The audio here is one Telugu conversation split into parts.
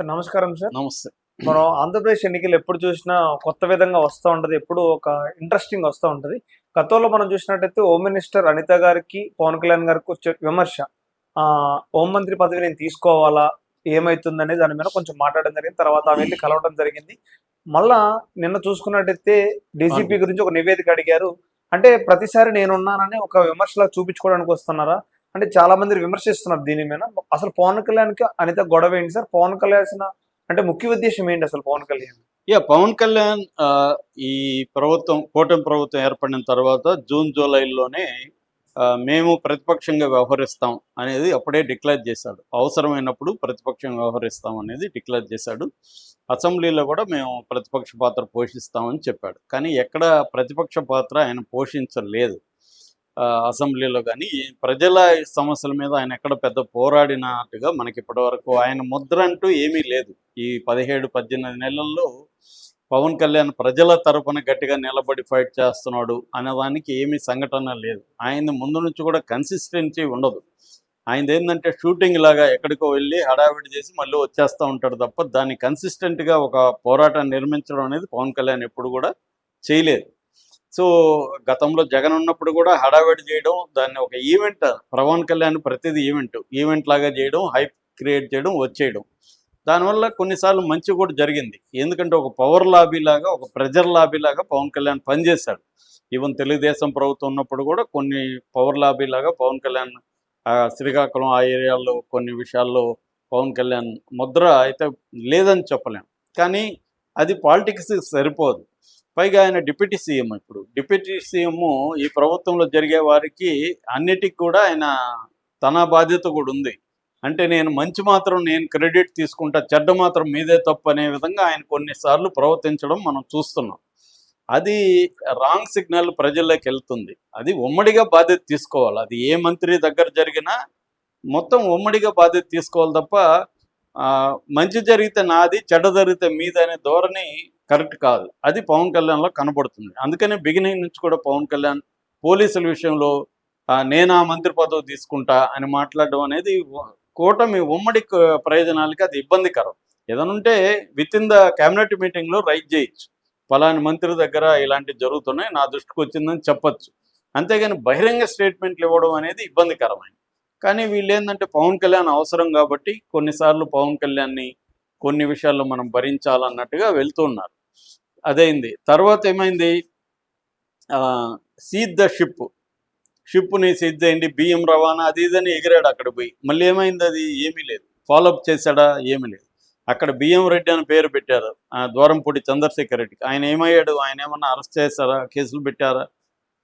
సార్. నమస్కారం సార్. నమస్తే. మనం ఆంధ్రప్రదేశ్ ఎన్నికలు ఎప్పుడు చూసినా కొత్త విధంగా వస్తూ ఉంటది. ఎప్పుడు ఒక ఇంట్రెస్టింగ్ వస్తూ ఉంటది. గతంలో మనం చూసినట్టయితే హోమ్ మినిస్టర్ అనిత గారికి పవన్ కళ్యాణ్ గారికి వచ్చే విమర్శ ఆ హోంమంత్రి పదవి నేను తీసుకోవాలా ఏమైతుందనే దాని మీద కొంచెం మాట్లాడడం జరిగింది. తర్వాత ఆమె వెళ్ళి కలవడం జరిగింది. మళ్ళా నిన్న చూసుకున్నట్టయితే డీసీపీ గురించి ఒక నివేదిక అడిగారు. అంటే ప్రతిసారి నేనున్నానని ఒక విమర్శలా చూపించుకోవడానికి వస్తున్నారా? అంటే చాలా మంది విమర్శిస్తున్నారు దీని మీద. అసలు పవన్ కళ్యాణ్కి అనిత గొడవ ఏంటి సార్? పవన్ కళ్యాణ్ అంటే ముఖ్య ఉద్దేశం ఏంటి అసలు పవన్ కళ్యాణ్? యా పవన్ కళ్యాణ్ ఆ, ఈ ప్రభుత్వం కూటమి ప్రభుత్వం ఏర్పడిన తర్వాత జూన్ జూలైలోనే మేము ప్రతిపక్షంగా వ్యవహరిస్తాం అనేది అప్పుడే డిక్లేర్ చేశాడు. అవసరమైనప్పుడు ప్రతిపక్షంగా వ్యవహరిస్తాం అనేది డిక్లేర్ చేశాడు. అసెంబ్లీలో కూడా మేము ప్రతిపక్ష పాత్ర పోషిస్తామని చెప్పాడు. కానీ ఎక్కడ ప్రతిపక్ష పాత్ర ఆయన పోషించలేదు. అసెంబ్లీలో కానీ ప్రజల సమస్యల మీద ఆయన ఎక్కడ పెద్ద పోరాడినట్టుగా మనకి ఇప్పటివరకు ఆయన ముద్ర అంటూ ఏమీ లేదు. ఈ పదిహేడు పద్దెనిమిది నెలల్లో పవన్ కళ్యాణ్ ప్రజల తరపున గట్టిగా నిలబడి ఫైట్ చేస్తున్నాడు అనే దానికి ఏమీ సంఘటన లేదు. ఆయన ముందు నుంచి కూడా కన్సిస్టెన్సీ ఉండదు. ఆయన ఏంటంటే షూటింగ్ లాగా ఎక్కడికో వెళ్ళి హడావిడి చేసి మళ్ళీ వచ్చేస్తూ ఉంటాడు తప్ప దాన్ని కన్సిస్టెంట్గా ఒక పోరాటాన్ని నిర్మించడం అనేది పవన్ కళ్యాణ్ ఎప్పుడు కూడా చేయలేదు. సో గతంలో జగన్ ఉన్నప్పుడు కూడా హడావిడి చేయడం దాన్ని ఒక ఈవెంట్ పవన్ కళ్యాణ్ ప్రతిదీ ఈవెంట్ ఈవెంట్ లాగా చేయడం హైప్ క్రియేట్ చేయడం వచ్చేయడం. దానివల్ల కొన్నిసార్లు మంచి కూడా జరిగింది. ఎందుకంటే ఒక పవర్ లాబీ లాగా ఒక ప్రెజర్ లాబీ లాగా పవన్ కళ్యాణ్ పనిచేశాడు. ఈవెన్ తెలుగుదేశం ప్రభుత్వం ఉన్నప్పుడు కూడా కొన్ని పవర్ లాబీ లాగా పవన్ కళ్యాణ్ శ్రీకాకుళం ఆ ఏరియాలో కొన్ని విషయాల్లో పవన్ కళ్యాణ్ ముద్ర అయితే లేదని చెప్పలేం. కానీ అది పాలిటిక్స్ సరిపోదు. పైగా ఆయన డిప్యూటీ సీఎం ఇప్పుడు. డిప్యూటీ సీఎం ఈ ప్రభుత్వంలో జరిగే వారికి అన్నిటికి కూడా ఆయన తన బాధ్యత కూడా ఉంది. అంటే నేను మంచి మాత్రం నేను క్రెడిట్ తీసుకుంటా చెడ్డ మాత్రం మీదే తప్పు అనే విధంగా ఆయన కొన్నిసార్లు ప్రవర్తించడం మనం చూస్తున్నాం. అది రాంగ్ సిగ్నల్ ప్రజల్లోకి వెళ్తుంది. అది ఉమ్మడిగా బాధ్యత తీసుకోవాలి. అది ఏ మంత్రి దగ్గర జరిగినా మొత్తం ఉమ్మడిగా బాధ్యత తీసుకోవాలి తప్ప మంచి జరిగితే నాది చెడ్డ జరిగితే మీది అనే ధోరణి కరెక్ట్ కాదు. అది పవన్ కళ్యాణ్లో కనబడుతుంది. అందుకనే బిగినింగ్ నుంచి కూడా పవన్ కళ్యాణ్ పోలీసుల విషయంలో నేను ఆ మంత్రి పదవి తీసుకుంటా అని మాట్లాడడం అనేది కూటమి ఉమ్మడి ప్రయోజనాలకి అది ఇబ్బందికరం. ఏదైనా ఉంటే విత్ ఇన్ ద క్యాబినెట్ మీటింగ్లో రైట్ చేయొచ్చు. పలాని మంత్రి దగ్గర ఇలాంటివి జరుగుతున్నాయి నా దృష్టికి వచ్చిందని చెప్పొచ్చు. అంతేగాని బహిరంగ స్టేట్మెంట్లు ఇవ్వడం అనేది ఇబ్బందికరమైంది. కానీ వీళ్ళు ఏంటంటే పవన్ కళ్యాణ్ అవసరం కాబట్టి కొన్నిసార్లు పవన్ కళ్యాణ్ని కొన్ని విషయాల్లో మనం భరించాలన్నట్టుగా వెళ్తున్నారు అదైంది. తర్వాత ఏమైంది? Seize the ship. షిప్ని సీజ్ చేయండి బియ్యం రవాణా అది ఇదని ఎగిరాడు అక్కడ పోయి. మళ్ళీ ఏమైంది అది? ఏమీ లేదు. ఫాలోఅప్ చేశాడా? ఏమీ లేదు. అక్కడ బియ్యం రెడ్డి అని పేరు పెట్టారు. ఆ ద్వారంపూడి చంద్రశేఖర్ రెడ్డికి ఆయన ఏమయ్యాడు? ఆయన ఏమన్నా అరెస్ట్ చేశారా? కేసులు పెట్టారా?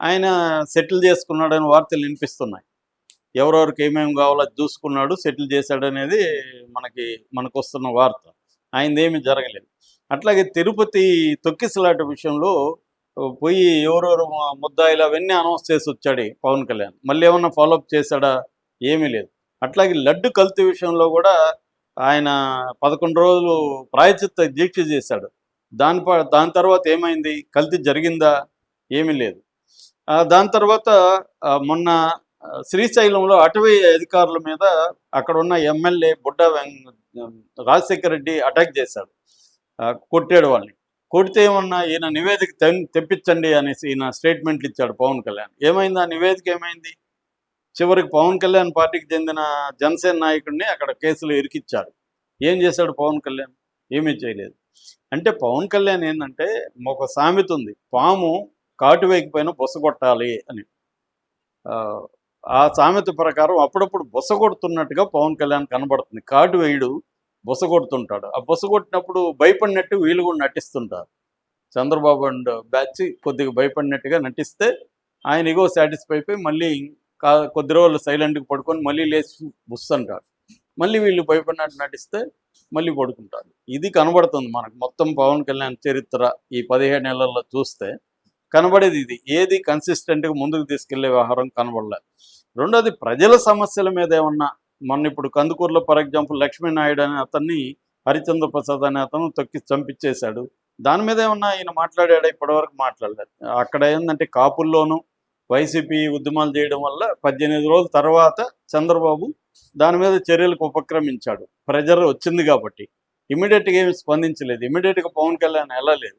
ఆయన సెటిల్ చేసుకున్నాడని వార్తలు వినిపిస్తున్నాయి. ఎవరెవరికి ఏమేమి కావాలో అది చూసుకున్నాడు సెటిల్ చేశాడనేది మనకి మనకు వస్తున్న వార్త ఆయనదేమి జరగలేదు. అట్లాగే తిరుపతి తొక్కిసలాట విషయంలో పోయి ఎవరెవరు ముద్దాయిలు అవన్నీ అనౌన్స్ చేసి వచ్చాడు పవన్ కళ్యాణ్. మళ్ళీ ఏమన్నా ఫాలోఅప్ చేశాడా? ఏమీ లేదు. అట్లాగే లడ్డు కల్తీ విషయంలో కూడా ఆయన పదకొండు రోజులు ప్రాయచిత్త దీక్ష చేశాడు. దాని దాని తర్వాత ఏమైంది? కల్తీ జరిగిందా? ఏమీ లేదు. దాని తర్వాత మొన్న శ్రీశైలంలో అటవీ అధికారుల మీద అక్కడ ఉన్న ఎమ్మెల్యే బుడ్డ రాజశేఖర రెడ్డి అటాక్ చేశాడు. కొట్టాడు వాళ్ళని. కొడితే ఏమన్నా ఈయన నివేదిక తెం- తెప్పించండి అనేసి ఈయన స్టేట్మెంట్లు ఇచ్చాడు పవన్ కళ్యాణ్. ఏమైంది ఆ నివేదిక ఏమైంది? చివరికి పవన్ కళ్యాణ్ పార్టీకి చెందిన జనసేన నాయకుడిని అక్కడ కేసులు ఇరికిచ్చాడు. ఏం చేశాడు పవన్ కళ్యాణ్? ఏమీ చేయలేదు. అంటే పవన్ కళ్యాణ్ ఏంటంటే ఒక సామెత ఉంది. పాము కాటు వేయకపోయినా బొస కొట్టాలి అని. ఆ సామెత ప్రకారం అప్పుడప్పుడు బొస కొడుతున్నట్టుగా పవన్ కళ్యాణ్ కనబడుతుంది. కాటు వేయుడు బుస కొడుతుంటాడు ఆ బుస కొట్టినప్పుడు భయపడినట్టు వీళ్ళు కూడా నటిస్తుంటారు. చంద్రబాబు అండ్ బ్యాచ్ కొద్దిగా భయపడినట్టుగా నటిస్తే ఆయన ఇగో సాటిస్ఫై అయిపోయి మళ్ళీ కా కొద్ది రోజులు సైలెంట్గా పడుకొని మళ్ళీ లేచి బుస్ అంటారు మళ్ళీ వీళ్ళు భయపడినట్టు నటిస్తే మళ్ళీ పడుకుంటారు ఇది కనబడుతుంది మనకు. మొత్తం పవన్ కళ్యాణ్ చరిత్ర ఈ పదిహేడు నెలల్లో చూస్తే కనబడేది ఇది. ఏది కన్సిస్టెంట్గా ముందుకు తీసుకెళ్ళే వ్యవహారం కనబడలేదు రెండోది ప్రజల సమస్యల మీద ఏమన్నా మొన్న ఇప్పుడు కందుకూరులో ఫర్ ఎగ్జాంపుల్ లక్ష్మీనాయుడు అనే అతన్ని హరిచంద్ర ప్రసాద్ అనే అతను తొక్కి చంపించేశాడు. దాని మీద ఏమన్నా ఆయన మాట్లాడాడు? ఇప్పటివరకు మాట్లాడలేదు. అక్కడ ఏంటంటే కాపుల్లోనూ వైసీపీ ఉద్యమాలు చేయడం వల్ల పద్దెనిమిది రోజుల తర్వాత చంద్రబాబు దాని మీద చర్యలకు ఉపక్రమించాడు. ప్రెజర్ వచ్చింది కాబట్టి. ఇమీడియట్గా ఏమి స్పందించలేదు. ఇమీడియట్గా పవన్ కళ్యాణ్ వెళ్ళలేదు.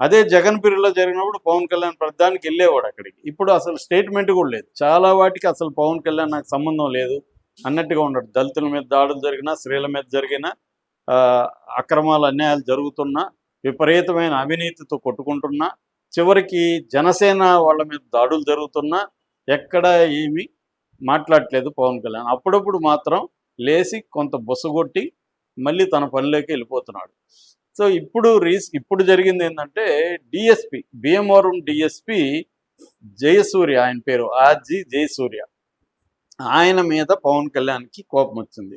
అదే జగన్ పీరియడ్లో జరిగినప్పుడు పవన్ కళ్యాణ్ ప్రధానికి వెళ్ళేవాడు అక్కడికి. ఇప్పుడు అసలు స్టేట్మెంట్ కూడా లేదు. చాలా వాటికి అసలు పవన్ కళ్యాణ్ నాకు సంబంధం లేదు. అన్నట్టుగా ఉన్నాడు దళితుల మీద దాడులు జరిగినా స్త్రీల మీద జరిగిన ఆ, అక్రమాలు అన్యాయాలు జరుగుతున్నా విపరీతమైన అవినీతితో కొట్టుకుంటున్నా చివరికి జనసేన వాళ్ళ మీద దాడులు జరుగుతున్నా ఎక్కడ ఏమి మాట్లాడట్లేదు పవన్ కళ్యాణ్. అప్పుడప్పుడు మాత్రం లేచి కొంత బొసగొట్టి మళ్ళీ తన పనిలోకి వెళ్ళిపోతున్నాడు. సో ఇప్పుడు రీస్ ఇప్పుడు జరిగింది ఏంటంటే డిఎస్పి భీమవరం డిఎస్పి జయసూర్య ఆయన పేరు ఆర్జీ జయసూర్య. ఆయన మీద పవన్ కళ్యాణ్కి కోపం వచ్చింది.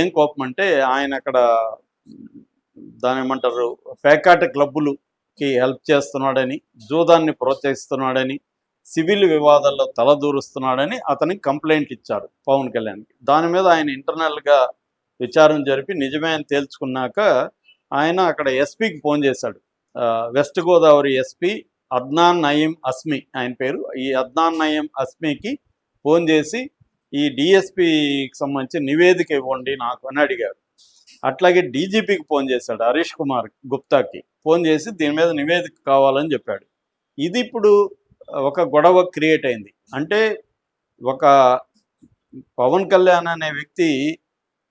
ఏం కోపం అంటే ఆయన అక్కడ దాని ఏమంటారు పేకాట క్లబ్బులుకి హెల్ప్ చేస్తున్నాడని జూదాన్ని ప్రోత్సహిస్తున్నాడని సివిల్ వివాదాల్లో తలదూరుస్తున్నాడని అతనికి కంప్లైంట్ ఇచ్చారు పవన్ కళ్యాణ్కి. దాని మీద ఆయన ఇంటర్నల్గా విచారణ జరిపి నిజమే అని తేల్చుకున్నాక ఆయన అక్కడ ఎస్పీకి ఫోన్ చేశాడు. వెస్ట్ గోదావరి ఎస్పీ అద్నాన్ నయీం అస్మి ఆయన పేరు. ఈ అద్నాన్ నయీం అస్మికి ఫోన్ చేసి ఈ డిఎస్పికి సంబంధించి నివేదిక ఇవ్వండి నాకు అని అడిగారు. అట్లాగే డీజీపీకి ఫోన్ చేశాడు హరీష్ కుమార్ గుప్తాకి. ఫోన్ చేసి దీని మీద నివేదిక కావాలని చెప్పాడు. ఇది ఇప్పుడు ఒక గొడవ క్రియేట్ అయింది. అంటే ఒక పవన్ కళ్యాణ్ అనే వ్యక్తి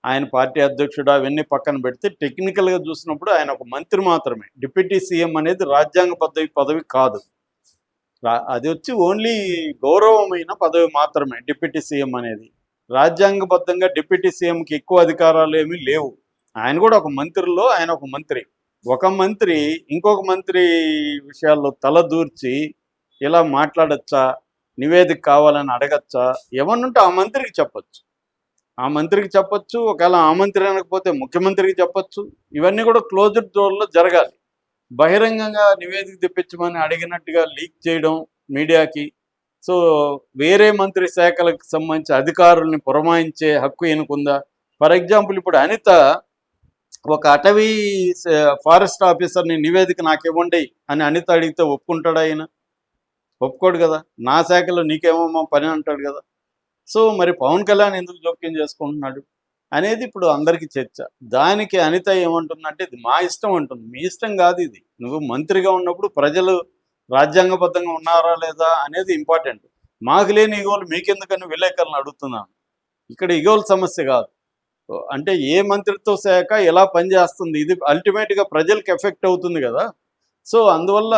ఆయన పార్టీ అధ్యక్షుడు అవన్నీ పక్కన పెడితే టెక్నికల్గా చూసినప్పుడు ఆయన ఒక మంత్రి మాత్రమే. డిప్యూటీ సీఎం అనేది రాజ్యాంగ పదవి పదవి కాదు. అది వచ్చి ఓన్లీ గౌరవమైన పదవి మాత్రమే డిప్యూటీ సీఎం అనేది. రాజ్యాంగబద్ధంగా డిప్యూటీ సీఎంకి ఎక్కువ అధికారాలు ఏమీ లేవు. ఆయన కూడా ఒక మంత్రిలో ఆయన ఒక మంత్రి. ఒక మంత్రి ఇంకొక మంత్రి విషయాల్లో తలదూర్చి ఇలా మాట్లాడచ్చా నివేదిక కావాలని అడగచ్చా ఏమన్నుంటే ఆ మంత్రికి చెప్పొచ్చు. ఆ మంత్రికి చెప్పొచ్చు ఒకవేళ ఆ మంత్రి అనకపోతే ముఖ్యమంత్రికి చెప్పొచ్చు. ఇవన్నీ కూడా క్లోజ్డ్ డోర్లో జరగాలి. బహిరంగంగా నివేదిక తెప్పించమని అడిగినట్టుగా లీక్ చేయడం మీడియాకి. సో వేరే మంత్రి శాఖలకు సంబంధించి అధికారుల్ని పురమాయించే హక్కు ఎనుకుందా ఫర్ ఎగ్జాంపుల్ ఇప్పుడు అనిత ఒక అటవీ ఫారెస్ట్ ఆఫీసర్ని నివేదిక నాకు ఇవ్వండి అని అనిత అడిగితే ఒప్పుకుంటాడా ఆయన ఒప్పుకోడు కదా. నా శాఖలో నీకేమో పని అంటాడు కదా. సో మరి పవన్ కళ్యాణ్ ఎందుకు జోక్యం చేసుకుంటున్నాడు? అనేది ఇప్పుడు అందరికీ చర్చ. దానికి అనిత ఏమంటుందంటే ఇది మా ఇష్టం అంటుంది. మీ ఇష్టం కాదు ఇది. నువ్వు మంత్రిగా ఉన్నప్పుడు ప్రజలు రాజ్యాంగబద్ధంగా ఉన్నారా లేదా అనేది ఇంపార్టెంట్. మాకు లేని ఇగోలు మీకెందుకని విలేకరులను అడుగుతున్నాను. ఇక్కడ ఇగోల సమస్య కాదు. అంటే ఏ మంత్రిత్వ శాఖ ఎలా పనిచేస్తుంది ఇది అల్టిమేట్గా ప్రజలకు ఎఫెక్ట్ అవుతుంది కదా. సో అందువల్ల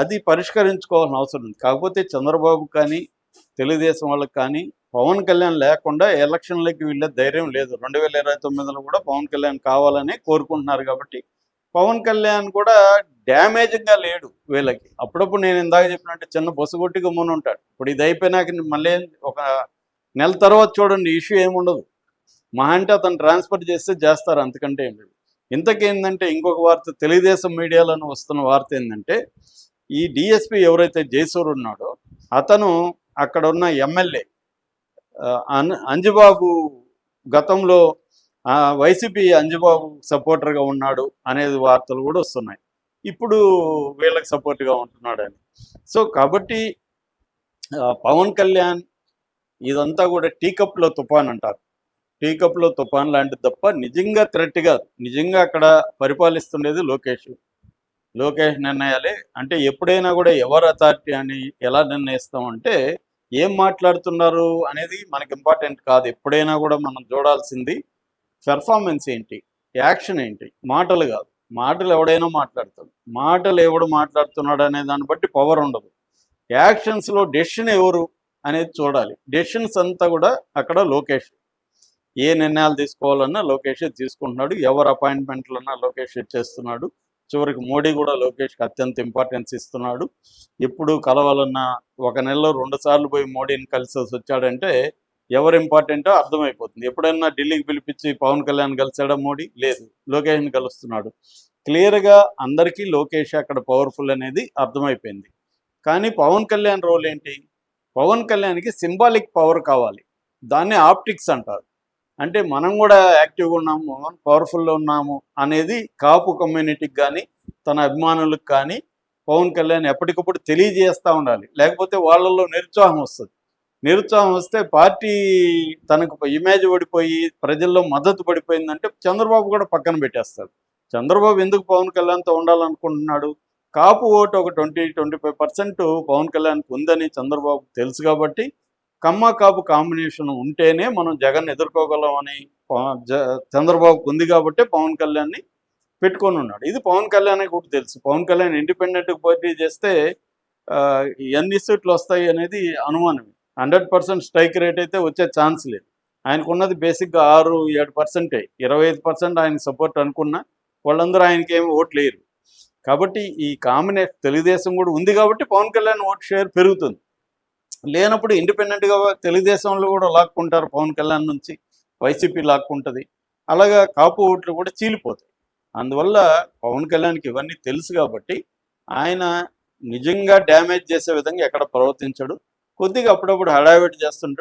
అది పరిష్కరించుకోవాల్సిన అవసరం ఉంది. కాకపోతే చంద్రబాబు కానీ తెలుగుదేశం వాళ్ళకి కానీ పవన్ కళ్యాణ్ లేకుండా ఎలక్షన్లకి వెళ్ళే ధైర్యం లేదు. రెండు వేల ఇరవై తొమ్మిదిలో కూడా పవన్ కళ్యాణ్ కావాలని కోరుకుంటున్నారు కాబట్టి పవన్ కళ్యాణ్ కూడా డ్యామేజింగ్గా లేడు వీళ్ళకి. అప్పుడప్పుడు నేను ఇందాక చెప్పినట్టు చిన్న బొసగొట్టిగా గమ్మున ఉంటాడు. ఇప్పుడు ఇది అయిపోయినాక మళ్ళీ ఒక నెల తర్వాత చూడండి ఇష్యూ ఏముండదు. మా అంటే అతను ట్రాన్స్ఫర్ చేస్తే చేస్తారు అంతకంటే ఏం లేదు. ఇంతకేందంటే ఇంకొక వార్త తెలుగుదేశం మీడియాలోనే వస్తున్న వార్త ఏంటంటే ఈ డిఎస్పి ఎవరైతే జయసూర్ ఉన్నాడో అతను అక్కడ ఉన్న ఎమ్మెల్యే అంజుబాబు గతంలో ఆ, వైసీపీ అంజుబాబు సపోర్టర్గా ఉన్నాడు అనేది వార్తలు కూడా వస్తున్నాయి. ఇప్పుడు వీళ్ళకి సపోర్ట్గా ఉంటున్నాడు అని. సో కాబట్టి పవన్ కళ్యాణ్ ఇదంతా కూడా టీకప్లో తుఫాన్ అంటారు. టీకప్లో తుఫాన్ లాంటిది తప్ప నిజంగా థ్రెట్ కాదు. నిజంగా అక్కడ పరిపాలిస్తుండేది లోకేష్. లోకేష్ నిర్ణయాలే. అంటే ఎప్పుడైనా కూడా ఎవరు అథారిటీ అని ఎలా నిర్ణయిస్తామంటే ఏం మాట్లాడుతున్నారు అనేది మనకి ఇంపార్టెంట్ కాదు. ఎప్పుడైనా కూడా మనం చూడాల్సింది పెర్ఫార్మెన్స్ ఏంటి? యాక్షన్ ఏంటి? మాటలు కాదు. మాటలు ఎవడైనా మాట్లాడతాడు. మాటలు ఎవడు మాట్లాడుతున్నాడు అనే దాన్ని బట్టి పవర్ ఉండదు. యాక్షన్స్లో డెసిషన్ ఎవరు అనేది చూడాలి. డెసిషన్స్ అంతా కూడా అక్కడ లోకేష్. ఏ నిర్ణయాలు తీసుకోవాలన్నా లోకేష్ తీసుకుంటున్నాడు. ఎవరు అపాయింట్మెంట్లన్నా లోకేష్ చేస్తున్నాడు. చివరికి మోడీ కూడా లోకేష్కి అత్యంత ఇంపార్టెన్స్ ఇస్తున్నాడు. ఎప్పుడు కలవాలన్నా ఒక నెలలో రెండు సార్లు పోయి మోడీని కలిసి వచ్చాడంటే ఎవరు ఇంపార్టెంటో అర్థమైపోతుంది. ఎప్పుడైనా ఢిల్లీకి పిలిపించి పవన్ కళ్యాణ్ కలిసాడా మోడీ? లేదు. లోకేష్ని కలుస్తున్నాడు. క్లియర్గా అందరికీ లోకేష్ అక్కడ పవర్ఫుల్ అనేది అర్థమైపోయింది. కానీ పవన్ కళ్యాణ్ రోల్ ఏంటి? పవన్ కళ్యాణ్కి సింబాలిక్ పవర్ కావాలి. దాన్ని ఆప్టిక్స్ అంటారు. అంటే మనం కూడా యాక్టివ్గా ఉన్నాము పవర్ఫుల్లో ఉన్నాము అనేది కాపు కమ్యూనిటీకి కానీ తన అభిమానులకు కానీ పవన్ కళ్యాణ్ ఎప్పటికప్పుడు తెలియజేస్తూ ఉండాలి. లేకపోతే వాళ్ళల్లో నిరుత్సాహం వస్తుంది. నిరుత్సాహం వస్తే పార్టీ తనకు ఇమేజ్ పడిపోయి ప్రజల్లో మద్దతు పడిపోయిందంటే చంద్రబాబు కూడా పక్కన పెట్టేస్తాడు. చంద్రబాబు ఎందుకు పవన్ కళ్యాణ్తో ఉండాలనుకుంటున్నాడు? కాపు ఓటు ఒక twenty twenty five percent Pawan కళ్యాణ్కి ఉందని చంద్రబాబు తెలుసు కాబట్టి కమ్మ కాపు కాంబినేషన్ ఉంటేనే మనం జగన్ ఎదుర్కోగలమని పవ- చంద్రబాబుకు ఉంది కాబట్టి పవన్ కళ్యాణ్ని పెట్టుకొని ఉన్నాడు. ఇది పవన్ కళ్యాణ్ కూడా తెలుసు. పవన్ కళ్యాణ్ ఇండిపెండెంట్ పోటీ చేస్తే ఎన్ని సీట్లు వస్తాయి అనేది అనుమానమే. హండ్రెడ్ పర్సెంట్ స్ట్రైక్ రేట్ అయితే వచ్చే ఛాన్స్ లేదు. ఆయనకున్నది బేసిక్గా ఆరు ఏడు పర్సెంటే. ఇరవై ఐదు పర్సెంట్ ఆయన సపోర్ట్ అనుకున్నా వాళ్ళందరూ ఆయనకి ఏమి ఓట్లు వేయరు కాబట్టి ఈ కాంబినేషన్ తెలుగుదేశం కూడా ఉంది కాబట్టి పవన్ కళ్యాణ్ ఓట్ షేర్ పెరుగుతుంది. లేనప్పుడు ఇండిపెండెంట్గా తెలుగుదేశంలో కూడా లాక్కుంటారు పవన్ కళ్యాణ్ నుంచి వైసీపీ లాక్కుంటుంది. అలాగా కాపు ఓట్లు కూడా చీలిపోతాయి. అందువల్ల పవన్ కళ్యాణ్కి ఇవన్నీ తెలుసు కాబట్టి ఆయన నిజంగా డ్యామేజ్ చేసే విధంగా ఎక్కడ ప్రవర్తించడు. కొద్దిగా అప్పుడప్పుడు హడావిడి చేస్తుంటాడు.